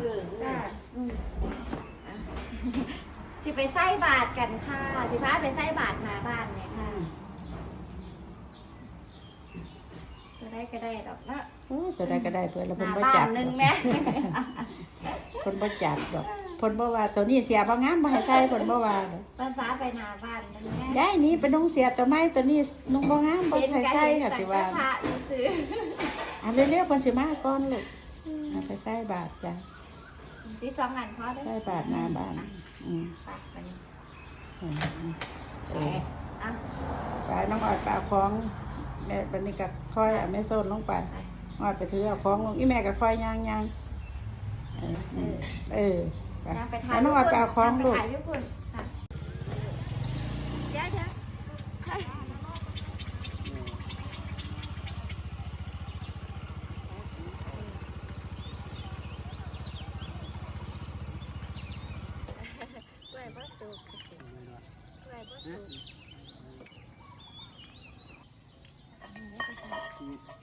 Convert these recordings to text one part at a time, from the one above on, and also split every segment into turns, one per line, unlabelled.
เออ
จ้ะอืมอะสิไปไส้บาทกันค่ะ สิพาไปไส้บาทหน้าบ้านเนี่ยค่ะจะได้ก็ได้ดอกเนาะ
โอ้ยตัวใดก็ได้เพื่อนแล้ว
ห
เพิ่น
น้า
บ่
บ้า
จั
น
บ
หนึงแม่
เพิ่นบ่จับดอกเพิ่นบ่ว่าตัวนี้เสียบ่งามบ่ให้ใส่เพิ่นบ่ว่าดอก
ภาษาไปหน้าบ้านหนึงแม่
ได้นี่เป็นนุ่งเสียตัวไม้ตัวนี้นุ่งบ่งามบ่
เห็น
ใส่
กัน
ใส่
เห็น
ค่ะ
แต่
สิว่า
พระซื้อ
อันเร็วๆเพิ่นสิมาก่อนลูกเอาไปใส่บาทจ้ะ
ๆที่สองอันพอได้
ใส่บาทหน้าบ้านอืม
ไปไป
อืมอืมเออ
อะ
ไปน้องออดไปเอาของแม่บัดนี้ก็ค่อยเอาแม่โซนลงไปออดไปถือเอาของลงอีแม่ก็ค่อยย่างๆเอออืมเออไป
ย่างไป
ไป
ถ่าย
น้องออดไปเอาของลูก
ถ่ายญี่ปุ่นค่ะเดี๋ยวเดี๋ยวกล้วยบ่สุกกล้วยบ่สุก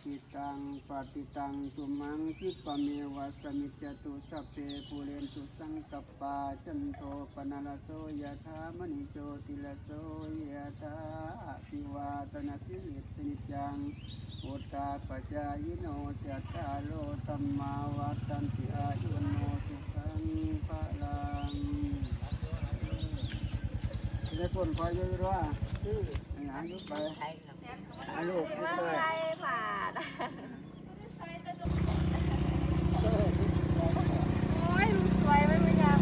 จิตังปฏิตังตุมังคิปะเมวะสมิจตุสัพเพปุเรนตุสังกปปาจันโทปนะลโสยะธามณิโชติลโสยะธาภิวาตนาสิริสนิจังพุทธาปจายโนจัตตาโลธรรมาวัฏันติอายุโนสุขังพลัง ได้ผลพอเยอะๆว่าหายุบไปอาลูกไป
ว่า
เลย
ใช่ผ่าน โอ้ยลูกสวยไม่ไม่ยาก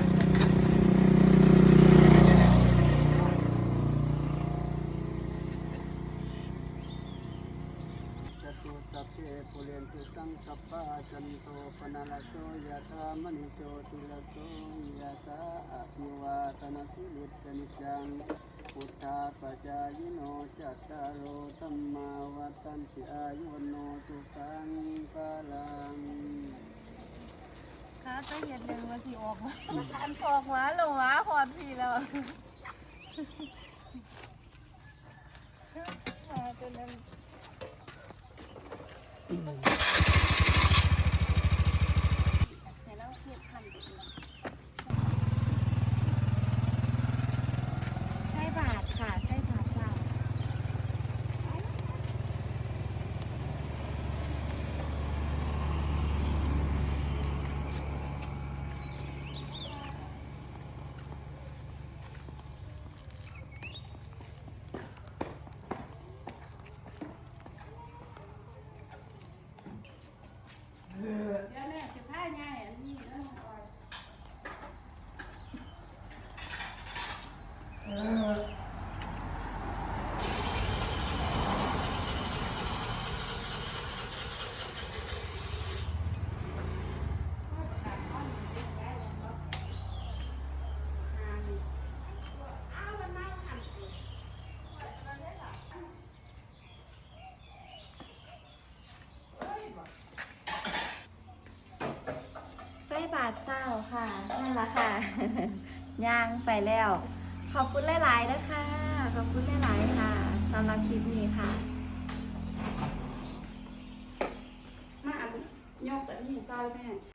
จตุสัพเพ ปุเรนตุสังกัปปะจันโทปนาลโสยะธามณิโชติลโสยะธาอภิวาตนาสิริสนิจังพุทธาปัจจายโนจัตตารโอธัมมาวัฏันติอายุวโนสุขังพลัง
ข้าจะเห็นเลยว่าสิออกมาอันออกมาลงมาพอดพี่แล้วมาจนนั้น เห็นแล้วเพียบพันไปเลยไส้บาทค่ะไส้บาทเปล่า ไส้บาทเศร้าค่ะนั่นละค่ะย่างไปแล้ว ขอบคุณหลายๆนะคะ ขอบคุณหลายๆค่ะสำหรับคลิปนี้ค่ะ
มาอันยกอันนี้ซอยแม่